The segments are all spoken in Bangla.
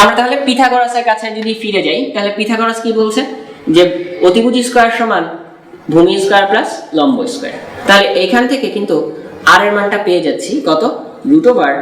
আমরা তাহলে পিথাগোরাসের কাছে যদি ফিরে যাই, তাহলে পিথাগোরাস কি বলছে? যে অতিভুজ স্কোয়ার সমান ভূমি স্কোয়ার প্লাস লম্ব স্কোয়ার। তাহলে এখান থেকে কিন্তু আর এর মানটা পেয়ে যাচ্ছি কত? Root over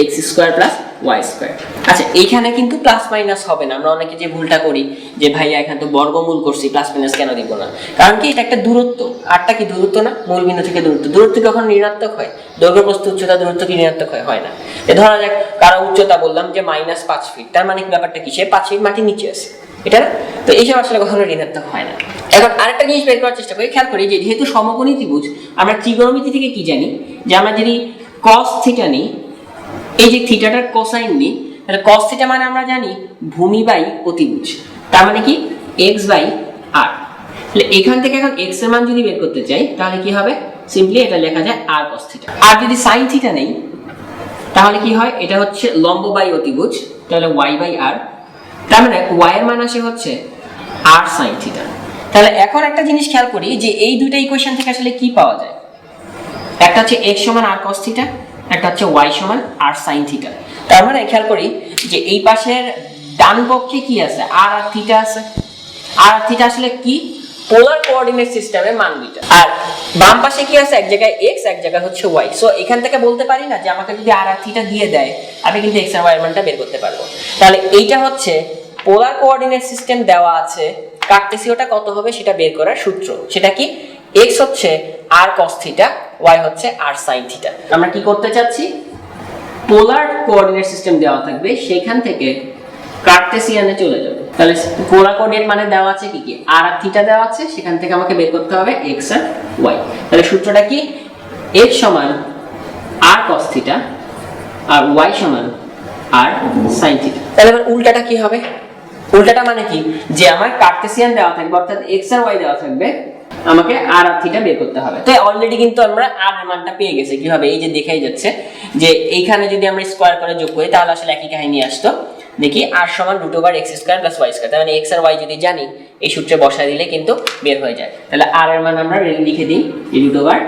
X square plus Y square আচ্ছা এইখানে কিন্তু প্লাস মাইনাস হবে না। আমরা অনেকে যে ভুলটা করি, যে ভাইয়া এখানে তো বর্গমূল করছি প্লাস মাইনাস কেন দিব না? কারণ কি, এটা একটা দূরত্ব। আরটা কি দূরত্ব না? মূল বিন্দু থেকে দূরত্ব। দূরত্ব কখন ঋণাত্মক হয়? দৈর্ঘ্য প্রস্থ উচ্চতা, দূরত্ব কি ঋণাত্মক হয়? হয় না। এ ধরা যাক, কারও উচ্চতা বললাম যে মাইনাস পাঁচ ফিট তার মানে ব্যাপারটা কি? সে পাঁচ ফিট মাটির নিচে আছে। এটা তো এইসব আসলে কখনো ঋণাত্মক হয় না। এখন আরেকটা জিনিস বের করার চেষ্টা করি। খেয়াল করি যে, যেহেতু সমকোণী ত্রিভুজ, আমরা ত্রিগোণমিতি থেকে কি জানি? যে আমরা যদি কস থিটা নিই এই যে থিটাটার কোসাইন নিই, তাহলে কস থিটা মানে আমরা জানি ভূমি বাই অতিভুজ। তার মানে কি? এক্স বাই আর তাহলে এখান থেকে এখন এক্সের মান যদি বের করতে চাই, তাহলে কি হবে? সিম্পলি এটা লেখা যায় আর কস থিটা আর যদি সাইন থিটা নেই, তাহলে কি হয়? এটা হচ্ছে লম্ব বাই অতিভুজ, তাহলে ওয়াই বাই আর তার মানে ওয়াই এর মান আসে হচ্ছে আর সাইন থিটা তাহলে এখন একটা জিনিস খেয়াল করি যে এই দুইটা ইকুয়েশন থেকে আসলে কি পাওয়া যায়? একটা হচ্ছে এক্স সমান আর cos থিটা একটা হচ্ছে y সমান আর sin থিটা তার মানে খেয়াল করি যে এই পাশের ডান পক্ষে কি আছে? আর আর থিটা আছে। আর আর থিটা আসলে কি? পোলার কোঅর্ডিনেট সিস্টেমের মান দুইটা। আর বাম পাশে কি আছে? এক জায়গায় এক্স এক জায়গায় হচ্ছে ওয়াই সো এখান থেকে বলতে পারি না যে আমাকে যদি আর আর থিটা দিয়ে দেয়, আমি কিন্তু এক্স আর এর মানটা বের করতে পারব। তাহলে এইটা হচ্ছে পোলার কোঅর্ডিনেট সিস্টেম দেওয়া আছে। কার্টেসিওটা কত হবে? সেটা বের করার সূত্র। সেটা কি? X হচ্ছে r cos থিটা y হচ্ছে r sin থিটা আমরা কি করতে চাচ্ছি? পোলার কোঅর্ডিনেট সিস্টেম দেওয়া থাকবে, সেখান থেকে কার্টেসিয়ানে চলে যাবে। তাহলে পোলার কোঅর্ডিনেট মানে দেওয়া আছে কি কি? আর আর থিটা দেওয়া আছে, সেখান থেকে আমাকে বের করতে হবে x আর y তাহলে সূত্রটা কি? X সমান r cos থিটা আর y সমান r sin থিটা তাহলে এবার উল্টাটা কি হবে? উল্টাটা মানে কি? যে আমার কার্টেসিয়ান দেওয়া থাকবে, অর্থাৎ এক্স আর ওয়াই দেওয়া থাকবে আমাকে আর আর থিটা বের করতে হবে। তো অলরেডি কিন্তু আমরা আর এর মানটা পেয়ে গেছি। কীভাবে? এই যে দেখাই যাচ্ছে যে এইখানে যদি আমরা স্কোয়ার করে যোগ করি, তাহলে আসলে একই কাহিনী আসতো। দেখি, আর সমান root over X square plus Y square তার মানে এক্স আর ওয়াই যদি জানি, এই সূত্রে বসায় দিলে কিন্তু বের হয়ে যায়। তাহলে আর এর মান আমরা লিখে দিই root over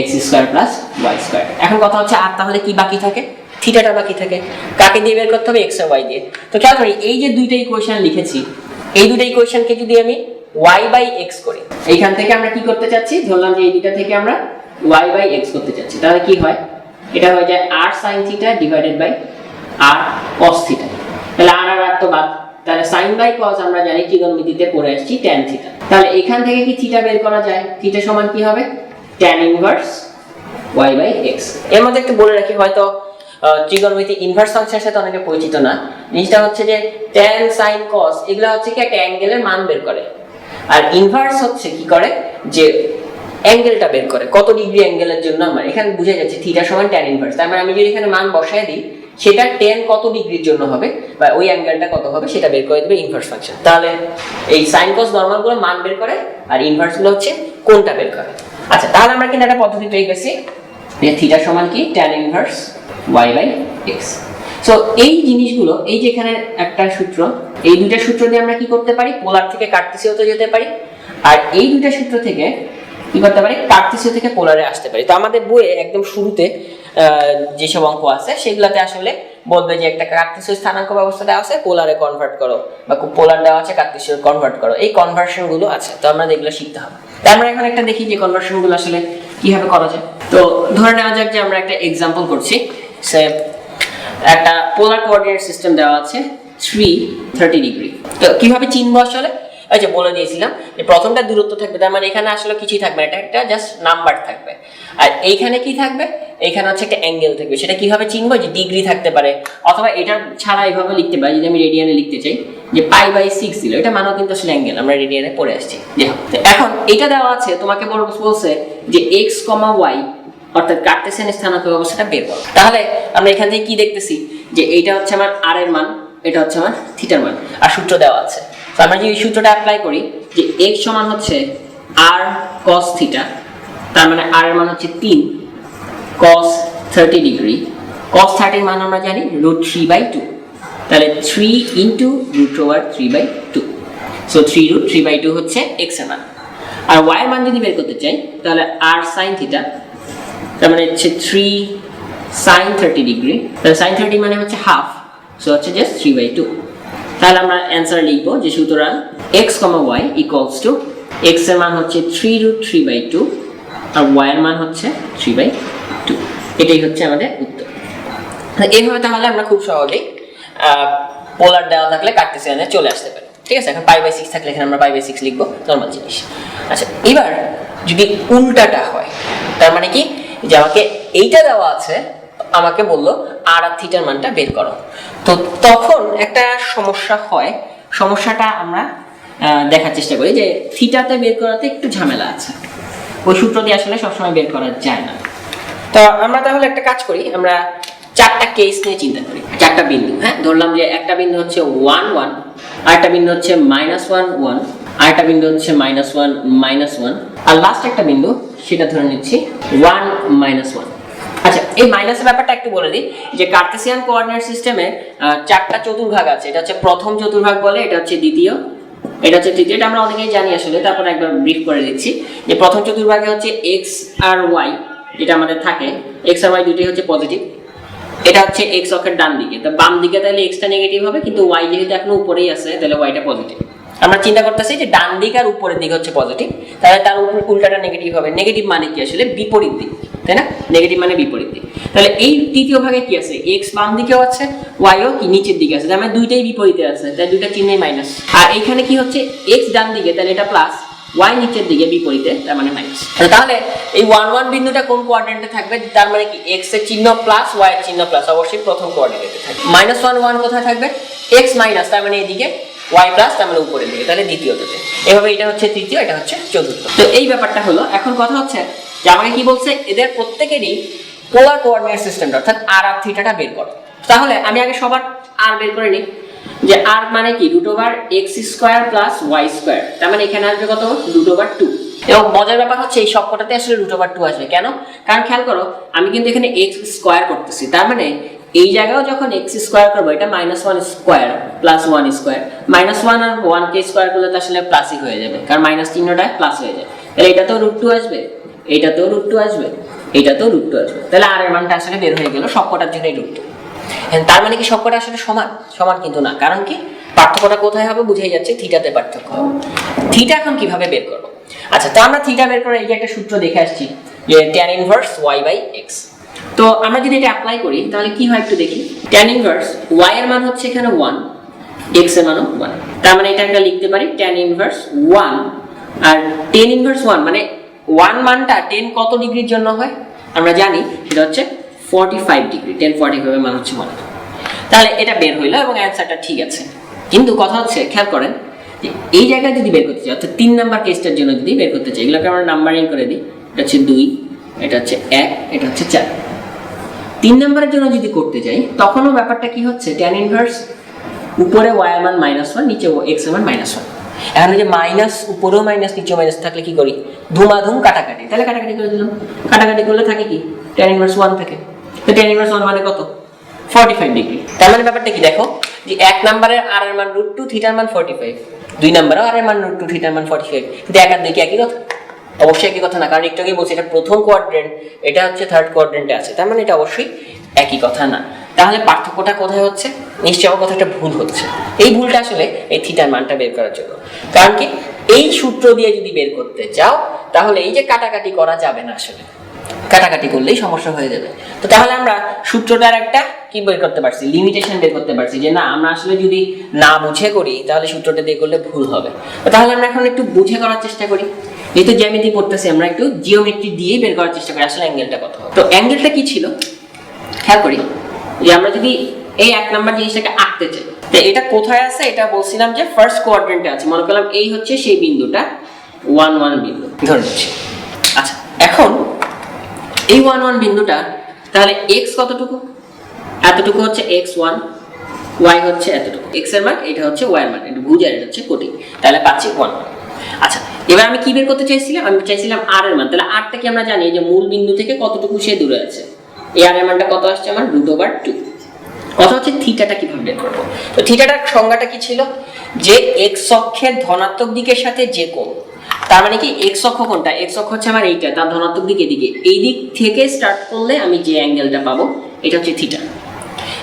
X square plus Y square এখন কথা হচ্ছে আর তাহলে কি বাকি থাকে? থিটাটা বাকি থাকে। কাকে দিয়ে বের করতে হবে? এক্স আর ওয়াই দিয়ে। তো খেয়াল করি, এই যে দুইটা ইকুয়েশন লিখেছি, এই দুটো ইকুয়েশনকে যদি আমি y বাই এক্স করি। এইখান থেকে আমরা কি করতে চাচ্ছি? ধরলাম যে এই দুইটা থেকে আমরা y বাই এক্স করতে চাচ্ছি। তাহলে কি হয়? এটা হয়ে যায় r sin theta divided by r cos theta তাহলে r আর r তো বাদ। তাহলে sin বাই cos আমরা জানি ত্রিগোণমিতিতে পড়ে আসছি tan থিটা তাহলে এখান থেকে কি থিটা বের করা যায়? থিটা সমান কি হবে? tan inverse y by x এর মধ্যে একটু বলে রাখি হয়তো আহ, ত্রিগোণমিতি ইনভার্স ফাংশনের সাথে অনেকে পরিচিত না। জিনিসটা হচ্ছে যে tan sin cos এগুলো হচ্ছে কি একটা অ্যাঙ্গেলের মান বের করে। আর ইনভার্স হচ্ছে কি করে? যে অ্যাঙ্গেলটা বের করে। কত ডিগ্রি অ্যাঙ্গেলের জন্য আমার এখানে বুঝে যাচ্ছে থিটা সমান tan ইনভার্স তার মানে আমি যদি এখানে মান বসায় দিই, সেটা tan কত ডিগ্রির জন্য হবে বা ওই অ্যাঙ্গেলটা কত হবে সেটা বের করে দেবে ইনভার্স ফাংশন তাহলে এই sin cos নরমালগুলো মান বের করে আর ইনভার্সগুলো হচ্ছে কোনটা বের করে। আচ্ছা তাহলে আমরা কিন্তু একটা পদ্ধতি পেয়ে গেছি যে থিটা সমান কি? Tan inverse Y by X so এই জিনিসগুলো, এই যেখানে একটা সূত্র এই দুইটা সূত্র দিয়ে আমরা কি করতে পারি? পোলার থেকে কার্তেসীয়তে যেতে পারি। আর এই দুইটা সূত্র থেকে কি করতে পারি? কার্তেসীয় থেকে পোলারে আসতে পারি। তো আমাদের বইয়ে একদম শুরুতে যেসব অঙ্ক আছে, সেগুলোতে আসলে বলবে যে একটা কার্তেসীয় স্থানাঙ্ক ব্যবস্থা দেওয়া আছে, পোলারে কনভার্ট করো। বা পোলার দেওয়া আছে, কার্তেসীয় কনভার্ট করো। এই কনভার্সনগুলো আছে, তো আমরা এগুলো শিখতে হবে। তো আমরা এখন একটা দেখি যে কনভার্সনগুলো আসলে কীভাবে করা যায়। তো ধরে নেওয়া যাক যে আমরা একটা এক্সাম্পল করছি। সে একটা পোলার কোঅর্ডিনেট সিস্টেম দেওয়া আছে। থ্রি থার্টি ডিগ্রি তো কীভাবে চিনবো আসলে? এই যে বলে দিয়েছিলাম যে প্রথমটা দূরত্ব থাকবে, তার মানে এখানে আসলে কিছুই থাকবে না, এটা একটা জাস্ট নাম্বার থাকবে। আর এইখানে কি থাকবে? এইখানে হচ্ছে একটা অ্যাঙ্গেল থাকবে, সেটা চিনবো? যে ডিগ্রি থাকতে পারে, অথবা এটা ছাড়া এইভাবে লিখতে পারি, যদি আমি রেডিয়ানে লিখতে চাই, যে পাই বাই সিক্স দিল, এটা কিন্তু আসলে অ্যাঙ্গেল আমরা রেডিয়ানে পড়ে আসছি। এখন এটা দেওয়া আছে, তোমাকে বল- বলছে যে এক্স কমা ওয়াই অর্থাৎ কার্টেসিয়ান বের করো। তাহলে আমরা এখান থেকে কি দেখতেছি? যে এইটা হচ্ছে আমার আর এর মান এটা হচ্ছে আমার থিটার মান আর সূত্র দেওয়া আছে। তো আমরা যদি এই সূত্রটা অ্যাপ্লাই করি যে এক্স সমান হচ্ছে আর কস থিটা তার মানে আর এর মান হচ্ছে তিন কস থার্টি ডিগ্রি কস থার্টির মান আমরা জানি রুট থ্রি বাই টু তাহলে three into root over three by two so three root three by two হচ্ছে এক্সের মান। আর ওয়াই এর মান যদি বের করতে চাই, তাহলে আর সাইন থিটা তার মানে হচ্ছে থ্রি সাইন থার্টি ডিগ্রি তাহলে সাইন থার্টি মানে হচ্ছে হাফ সো হচ্ছে জাস্ট থ্রি বাই টু তাহলে আমরা অ্যান্সার লিখব যে সুতরাং X comma Y equals to এক্সের মান হচ্ছে three root three by two R Y এর মান হচ্ছে থ্রি বাই টু এটাই হচ্ছে আমাদের উত্তর। এইভাবে তাহলে আমরা খুব সহজেই পোলার দেওয়া থাকলে কার্টেসিয়ানে চলে আসতে পারি। ঠিক আছে? এখন পাই বাই সিক্স থাকলে এখানে আমরা পাই বাই সিক্স লিখব নর্মাল জিনিস। আচ্ছা এবার যদি উল্টাটা হয়, তার মানে কি? যে আমাকে এইটা দেওয়া আছে আমাকে বলল আর আর থিটার মানটা বের করো। তো তখন একটা সমস্যা হয়। সমস্যাটা আমরা দেখার চেষ্টা করি যে থিটাতে বের করাতে একটু ঝামেলা আছে। ওই সূত্র দিয়ে আসলে সবসময় বের করা যায় না। তো আমরা তাহলে একটা কাজ করি, আমরা চারটা কেস নিয়ে চিন্তা করি। চারটা বিন্দু হ্যাঁ? ধরলাম যে একটা বিন্দু হচ্ছে ওয়ান ওয়ান আরেকটা বিন্দু হচ্ছে মাইনাস ওয়ান ওয়ান আরেকটা বিন্দু হচ্ছে মাইনাস ওয়ান মাইনাস ওয়ান আর লাস্ট একটা বিন্দু, সেটা ধরে নিচ্ছি ওয়ান মাইনাস ওয়ান আচ্ছা এই মাইনাসের ব্যাপারটা একটু বলে দিই, যে কার্টেসিয়ান কোঅর্ডিনেট সিস্টেমে চারটা চতুর্ভাগ আছে, এটা হচ্ছে প্রথম চতুর্ভাগ বলে, এটা হচ্ছে দ্বিতীয়, এটা হচ্ছে তৃতীয়, এটা আমরা অনেকেই জানি আসলে, তারপর একবার ব্রিফ করে দিচ্ছি, যে প্রথম চতুর্ভাগে হচ্ছে এক্স আর ওয়াই যেটা আমাদের থাকে এক্স আর ওয়াই দুটি হচ্ছে পজিটিভ এটা হচ্ছে এক্স অক্ষের ডান দিকে তো বাম দিকে তাহলে এক্সটা নেগেটিভ হবে, কিন্তু ওয়াই যেহেতু এখনও উপরেই আছে, তাহলে ওয়াইটা পজিটিভ আমরা চিন্তা করতেছি যে ডান দিক আর উপরের দিক হচ্ছে পজিটিভ তাহলে তার উপর উল্টাটা নেগেটিভ হবে। নেগেটিভ মানে কি আসলে? বিপরীত দিক, তাই না? নেগেটিভ মানে বিপরীত দিক। তাহলে এই তৃতীয় ভাগে কি আছে? এক্স বাম দিকেও আছে ওয়াইও কি নিচের দিকে আছে। তার মানে দুইটাই বিপরীতে আছে, তাই দুইটা চিহ্নই মাইনাস আর এইখানে কি হচ্ছে? এক্স ডান দিকে, তাহলে এটা প্লাস ওয়াই নিচের দিকে বিপরীতে, তার মানে মাইনাস তাহলে এই ওয়ান ওয়ান বিন্দুটা কোন কোয়াড্রেন্টে থাকবে? তার মানে কি? এক্সের চিহ্ন প্লাস ওয়াই এর চিহ্ন প্লাস অবশ্যই প্রথম কোয়াড্রেন্টে থাকবে। মাইনাস ওয়ান ওয়ান কোথায় থাকবে? এক্স মাইনাস তার মানে এদিকে ওয়াই প্লাস মানে উপরের দিকে, তাহলে দ্বিতীয়টাতে। এভাবে এটা হচ্ছে তৃতীয়, এটা হচ্ছে চতুর্থ। তো এই ব্যাপারটা হলো, এখন কথা হচ্ছে যে আমাকে কি বলছে, এদের প্রত্যেকেরই পোলার কোঅর্ডিনেট সিস্টেমটা অর্থাৎ আর আর থিটাটা বের করো। তাহলে আমি আগে সবার আর বের করে নিই, যে আর মানে কি? Root over X square plus Y square তার মানে এখানে আসবে কত? রুট ওভার টু এবং মজার ব্যাপার হচ্ছে, এই সবকটাতে আসলে রুট ওভার টু আসবে। কেন? কারণ খেয়াল করো, আমি কিন্তু এখানে এক্স স্কোয়ার করতেছি। তার মানে এই জায়গায়ও যখন এক্স স্কোয়ার করব, এটা minus one square plus one square minus one আর ওয়ান কে স্কোয়ার করলে তো আসলে প্লাসই হয়ে যাবে, কারণ মাইনাস চিহ্নটা প্লাস হয়ে যায়। তাহলে এটা তো রুট টু আসবে এইটাতেও রুট টু আসবে এইটাতেও রুট টু আসবে। তাহলে আর এর মানটা আসলে বের হয়ে গেল সবকটার জন্যই রুট টু তার মানে কি সবকটা আসলে সমান? সমান কিন্তু না। কারণ কি? পার্থক্যটা কোথায় হবে বুঝেই যাচ্ছে, থিটাতে পার্থক্য হবে। থিটা এখন কীভাবে বের করব? আচ্ছা তো আমরা থিটা বের করে এই যে একটা সূত্র দেখে আসছি, যে tan inverse Y by X তো আমরা যদি এটা অ্যাপ্লাই করি, তাহলে কি হয় একটু দেখি। ট্যান ইনভার্স ওয়াই এর মান হচ্ছে এখানে ওয়ান এক্সের মানও ওয়ান তার মানে এটা একটা লিখতে পারি ট্যান ইনভার্স ওয়ান আর টেন ইনভার্স ওয়ান মানে ওয়ান মানটা টেন কত ডিগ্রির জন্য হয়? আমরা জানি সেটা হচ্ছে forty five degree tan forty ফাইভের মান হচ্ছে ওয়ান তাহলে এটা বের হইল এবং অ্যান্সারটা ঠিক আছে। কিন্তু কথা হচ্ছে, খেয়াল করেন যে এই জায়গায় যদি বের করতে চাই, অর্থাৎ তিন নাম্বার কেসটার জন্য যদি বের করতে চাই, এগুলোকে আমরা নাম্বারিং করে দিই। এটা হচ্ছে দুই, এটা হচ্ছে এক, এটা হচ্ছে চার। তিন নাম্বারের জন্য যদি করতে যাই, তখনও ব্যাপারটা কি হচ্ছে? ট্যান ইনভার্স উপরে ওয়াই মান মাইনাস ওয়ান নিচে এক্স মান মাইনাস ওয়ান এখন যে মাইনাস উপরেও মাইনাস মাইনাস থাকলে কি করি? ধুমাধুম কাটাকাটি। তাহলে কাটাকাটি করে দিলাম। কাটাকাটি করলে থাকে কি? ট্যান ইনভার্স ওয়ান থাকে। তো ট্যান ইনভার্স ওয়ান মানে কত? ফর্টি ফাইভ ডিগ্রি তার মানে ব্যাপারটা কি দেখো? যে এক নাম্বারের আর এর মান রুট টু থিটার মান ফর্টি ফাইভ দুই নাম্বারও আর এর মান রুট টু থিটার মান ফর্টি ফাইভ এক একই কথা? অবশ্যই একই কথা না, কারণ একটু আগে বলছি, এটা প্রথম কোয়াড্রেন্ট এটা হচ্ছে থার্ড কোয়াড্রেন্টে আছে, তার মানে এটা অবশ্যই একই কথা না। তাহলে পার্থক্যটা কোথায় হচ্ছে? নিশ্চয় আমার কথাটা ভুল হচ্ছে। এই ভুলটা আসলে এই থিটার মানটা বের করার জন্য। কারণ কি? এই সূত্র দিয়ে যদি বের করতে চাও, তাহলে এই যে কাটাকাটি করা যাবে না আসলে। কাটাকাটি করলেই সমস্যা হয়ে যাবে। তো তাহলে আমরা সূত্রটার একটা কি বের করতে পারছি? লিমিটেশন বের করতে পারছি যে না, আমরা আসলে যদি না বুঝে করি, তাহলে সূত্রটা দিয়ে করলে ভুল হবে। তাহলে আমরা এখন একটু বুঝে করার চেষ্টা করি। যেহেতু জ্যামিতি পড়তেছি, আমরা একটু জিওমেট্রি দিয়ে বের করার চেষ্টা করি, আসলে অ্যাঙ্গেলটা কত তো অ্যাঙ্গেলটা কি ছিল? খেয়াল করি, যে আমরা যদি এই এক নাম্বার জিনিসটাকে আঁকতে চাই, তো এটা কোথায় আছে? এটা বলছিলাম যে ফার্স্ট কোয়াড্রেন্টে আছে। মনে করলাম এই হচ্ছে সেই বিন্দুটা ওয়ান ওয়ান বিন্দু। ধরে নিচ্ছি। আচ্ছা এখন এই ওয়ান ওয়ান বিন্দুটা, তাহলে এক্স কতটুকু? এতটুকু হচ্ছে এক্স ওয়ান ওয়াই হচ্ছে এতটুকু। এক্সের মান এটা হচ্ছে ওয়াই এর মান। এটা বুঝে এটা হচ্ছে কোটি তাহলে পাচ্ছি ওয়ান আচ্ছা এবার আমি কি বের করতে চাইছিলাম? আমি চাইছিলাম আর এর মান। তাহলে আরটা কি আমরা জানি যে মূল বিন্দু থেকে কতটুকু সে দূরে আছে। এই আর এর মানটা কত আসছে? আমার রুট ওভার টু কথা হচ্ছে থিটাটা কীভাবে বের করব? তো থিটাটার সংজ্ঞাটা কি ছিল? যে এক্স অক্ষের ধনাত্মক দিকের সাথে যে কোণ, তার মানে কি এক্স অক্ষ কোনটা এক্স অক্ষ হচ্ছে আমার এইটা, তার ধনাত্মক দিক এদিকে। এই দিক থেকে স্টার্ট করলে আমি যে অ্যাঙ্গেলটা পাবো, এটা হচ্ছে থিটা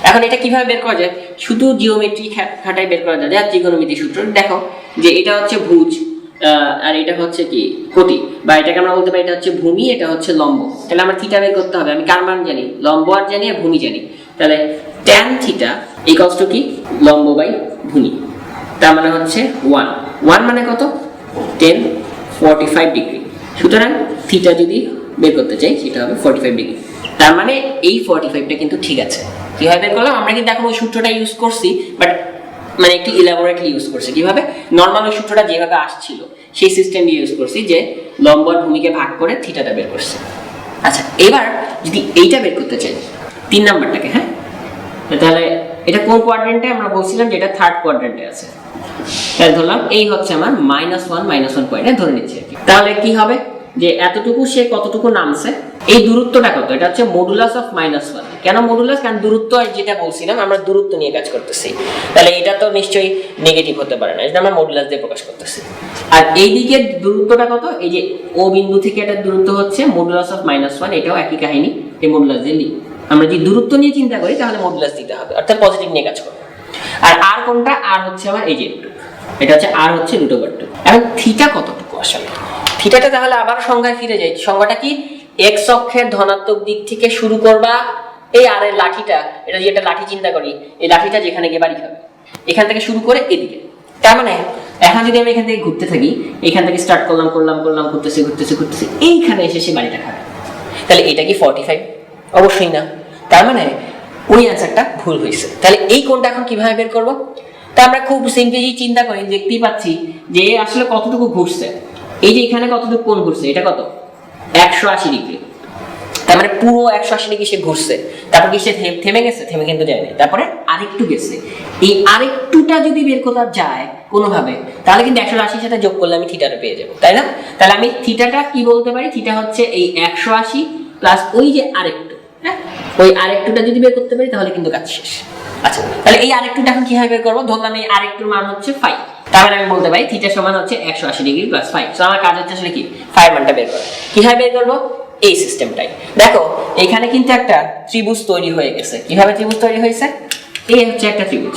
এখন এটা কীভাবে বের করা যায়? শুধু জিওমেট্রি খাটাই বের করা যায়। আর ত্রিকোণমিতি সূত্র। দেখো যে এটা হচ্ছে ভুজ। আর এটা হচ্ছে কি? কোটি বা এটাকে আমরা বলতে পারি এটা হচ্ছে ভূমি, এটা হচ্ছে লম্ব। তাহলে আমরা থিটা বের করতে হবে। আমি কার মান জানি? লম্ব আর জানি আর ভূমি জানি। তাহলে ট্যান থিটা ইকলস টু কি? লম্ব বাই ভূমি। তার মানে হচ্ছে ওয়ান ওয়ান মানে কত? টেন ফর্টি ফাইভ ডিগ্রি সুতরাং থিটা যদি বের করতে চাই, সেটা হবে ফর্টি ফাইভ ডিগ্রি তার মানে এই ফর্টি ফাইভটা কিন্তু ঠিক আছে। কীভাবে বের করলাম? আমরা কিন্তু এখন ওই সূত্রটা ইউজ করছি বাট মানে একটু ইলাবোরেটলি ইউজ করছি। কীভাবে? নর্মাল ওই সূত্রটা যেভাবে আসছিল, সেই সিস্টেম দিয়ে ইউজ করছি যে লম্ব আর ভূমিকে ভাগ করে থিটাটা বের করছি। আচ্ছা এবার যদি এইটা বের করতে চাই, তিন নাম্বারটাকে হ্যাঁ? তাহলে এটা কোন কোয়াড্রেন্টে আমরা বলছিলাম যে এটা থার্ড কোয়াড্রেন্টে আছে। তাহলে ধরলাম এই হচ্ছে আমার মাইনাস ওয়ান মাইনাস ওয়ান পয়েন্টে ধরে নিচ্ছি তাহলে কি হবে? যে এতটুকু সে কতটুকু নামছে? এই দূরত্বটা কত? এটা হচ্ছে মডুলাস অফ মাইনাস ওয়ান কেন মডুলাস কারণ দূরত্ব যেটা বলছিলাম, আমরা দূরত্ব নিয়ে কাজ করতেছি। তাহলে এটা তো নিশ্চয়ই নেগেটিভ হতে পারে না এটা আমরা মডুলাস দিয়ে প্রকাশ করতেছি। আর এই দিকের দূরত্বটা কত? এই যে ও বিন্দু থেকে এটার দূরত্ব হচ্ছে মডুলাস অফ মাইনাস ওয়ান এটাও একই কাহিনী এই মডুলাস দিয়ে আমরা যদি দূরত্ব নিয়ে চিন্তা করি, তাহলে মডুলাস দিতে হবে, অর্থাৎ পজিটিভ নিয়ে কাজ করব। আর আর কোনটা? আর হচ্ছে আমার এই যে এটা হচ্ছে আর হচ্ছে রুট ওভার টু এখন থিটা কতটুকু আসলে? থিটাটা তাহলে আবার সংজ্ঞায় ফিরে যাই। সংজ্ঞাটা কি? এক্স অক্ষের ধনাত্মক দিক থেকে শুরু করবা এই আর এর লাঠিটা, এটা যে একটা লাঠি চিন্তা করি, এই লাঠিটা যেখানে গিয়ে বাড়ি খাবে। এখান থেকে শুরু করে এদিকে। তার মানে এখন যদি আমি এখান থেকে ঘুরতে থাকি, এখান থেকে স্টার্ট করলাম করলাম করলাম, ঘুরতেছি ঘুরতেছি ঘুরতেছি, এইখানে এসে সে বাড়িটা খাবে। তাহলে এটা কি ফর্টি ফাইভ অবশ্যই না। তার মানে ওই অ্যান্সারটা ভুল হয়েছে। তাহলে এই কোনটা এখন কীভাবে বের করব? তা আমরা খুব সিম্পলি চিন্তা করি, দেখতেই পাচ্ছি যে আসলে কতটুকু ঘুরছে। এই যে এখানে কতটুকু কোন ঘুরছে, এটা কত? একশো আশি ডিগ্রি মানে পুরো একশো আশি ডিগ্রি সে ঘুরছে। তারপর কি সে থেমে গেছে? থেমে কিন্তু যায়নি। তারপরে আরেকটু গেছে। এই আরেকটুটা যদি বের করা যায় কোনোভাবে, তাহলে কিন্তু একশো আশির সাথে যোগ করলে আমি থিটাটা পেয়ে যাব, তাই না? তাহলে আমি থিটাটা কি বলতে পারি? থিটা হচ্ছে এই একশো আশি প্লাস ওই যে আরেকটু হ্যাঁ? ওই আরেকটুটা যদি বের করতে পারি, তাহলে কিন্তু কাজ শেষ। আচ্ছা তাহলে এই আরেকটুটা এখন কীভাবে বের করব? ধরলাম এই আরেকটুর মান হচ্ছে ফাইভ মানে আমি বলতে পারি থিটা সমান হচ্ছে একশো আশি ডিগ্রি প্লাস ফাইভ তো আমার কাজ হচ্ছে আসলে কি? ফাইভ মানটা বের করা। কীভাবে বের করব? এই সিস্টেমটাই দেখো, এখানে কিন্তু একটা ত্রিভুজ তৈরি হয়ে গেছে। কীভাবে ত্রিভুজ তৈরি হয়েছে? এই হচ্ছে একটা ত্রিভুজ।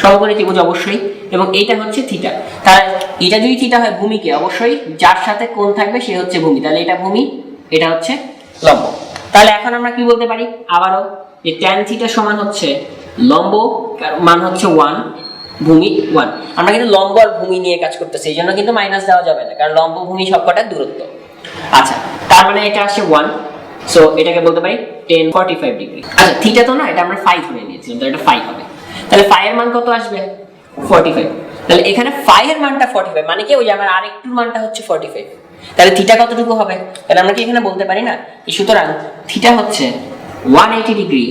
সমকোণী ত্রিভুজ অবশ্যই, এবং এইটা হচ্ছে থিটা। তাহলে এটা যদি থিটা হয় ভূমিকে, অবশ্যই যার সাথে কোণ থাকবে সে হচ্ছে ভূমি। তাহলে এটা ভূমি, এটা হচ্ছে লম্ব। তাহলে এখন আমরা কি বলতে পারি? আবারও যে ট্যান থিটা সমান হচ্ছে লম্ব মান হচ্ছে ওয়ান ভূমি ওয়ান আমরা কিন্তু লম্ব আর ভূমি নিয়ে কাজ করতেছি, এই জন্য কিন্তু মাইনাস দেওয়া যাবে না, কারণ লম্ব, ভূমি সবকটার দূরত্ব। আচ্ছা তার মানে এটা আসছে ওয়ান সো এটাকে বলতে পারি টেন ফর্টি ফাইভ ডিগ্রি আচ্ছা থিটা তো না, এটা আমরা ফাইভ ধরে নিয়েছিলাম তো এটা ফাইভ হবে। তাহলে ফাইভ এর মান কত আসবে? ফর্টি ফাইভ তাহলে এখানে ফাইভ এর মানটা ফর্টি ফাইভ মানে কি? ওই আমার আরেকটুর মানটা হচ্ছে ফর্টি ফাইভ তাহলে থিটা কতটুকু হবে? তাহলে আমরা কি এখানে বলতে পারি না? সুতরাং থিটা হচ্ছে one eighty degree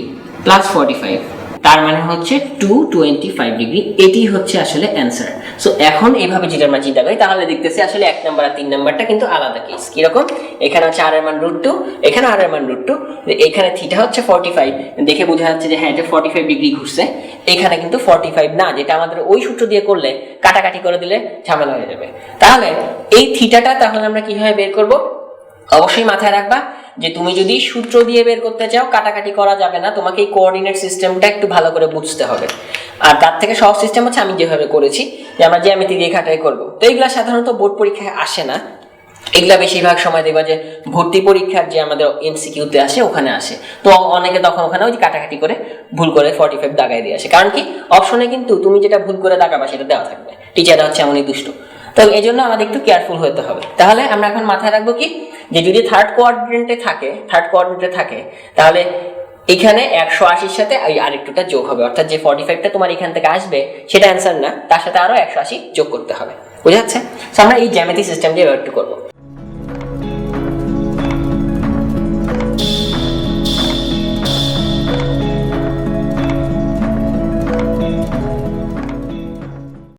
plus forty five তার মানে হচ্ছে টু টোয়েন্টি ফাইভ ডিগ্রি এটি হচ্ছে আসলে অ্যান্সার সো এখন এইভাবে যেটা আমরা চিন্তা করি, তাহলে দেখতেছি আসলে এক নাম্বার আর তিন নাম্বারটা কিন্তু আলাদা কেস কীরকম? এখানে হচ্ছে আর এর মান রুট টু এখানে আর এর মান রুট টু এখানে থিটা হচ্ছে ফর্টি ফাইভ দেখে বোঝা যাচ্ছে যে হ্যাঁ এটা ফর্টি ফাইভ ডিগ্রি ঘুরছে। এখানে কিন্তু ফর্টি ফাইভ না, যেটা আমাদের ওই সূত্র দিয়ে করলে, কাটাকাটি করে দিলে ঝামেলা হয়ে যাবে। তাহলে এই থিটাটা তাহলে আমরা কীভাবে বের করব? অবশ্যই মাথায় রাখবা যে তুমি যদি সূত্র দিয়ে বের করতে চাও, কাটাকাটি করা যাবে না। তোমাকে এই কোঅর্ডিনেট সিস্টেমটা একটু ভালো করে বুঝতে হবে। আর তার থেকে সহজ সিস্টেম হচ্ছে আমি যেভাবে করেছি, যে আমরা জ্যামিতি দিয়ে খাটাই করব। তো এইগুলা সাধারণত বোর্ড পরীক্ষায় আসে না। এগুলা বেশিরভাগ সময় দেখবা যে ভর্তি পরীক্ষার যে আমাদের এমসিকিউতে আসে, ওখানে আসে। তো অনেকে তখন ওখানে ওই কাটাকাটি করে ভুল করে ফর্টি ফাইভ দাগাই দিয়ে আসে। কারণ কি? অপশনে কিন্তু তুমি যেটা ভুল করে দাগাবা, সেটা দেওয়া থাকবে। টিচাররা হচ্ছে এমনই দুষ্ট। তো এই জন্য আমাদের একটু কেয়ারফুল হতে হবে। তাহলে আমরা এখন মাথায় রাখব কি? যে যদি থার্ড কোয়ার্ডিনেটে থাকে থার্ড কোয়ার্ডিনেটে থাকে, তাহলে এখানে একশো আশির সাথে ওই আরেকটুটা যোগ হবে। অর্থাৎ যে ফর্টি ফাইভটা তোমার এখান থেকে আসবে, সেটা অ্যান্সার না, তার সাথে আরও একশো আশি যোগ করতে হবে। বুঝা যাচ্ছে? আমরা এই জ্যামিতি সিস্টেম দিয়ে একটু করব।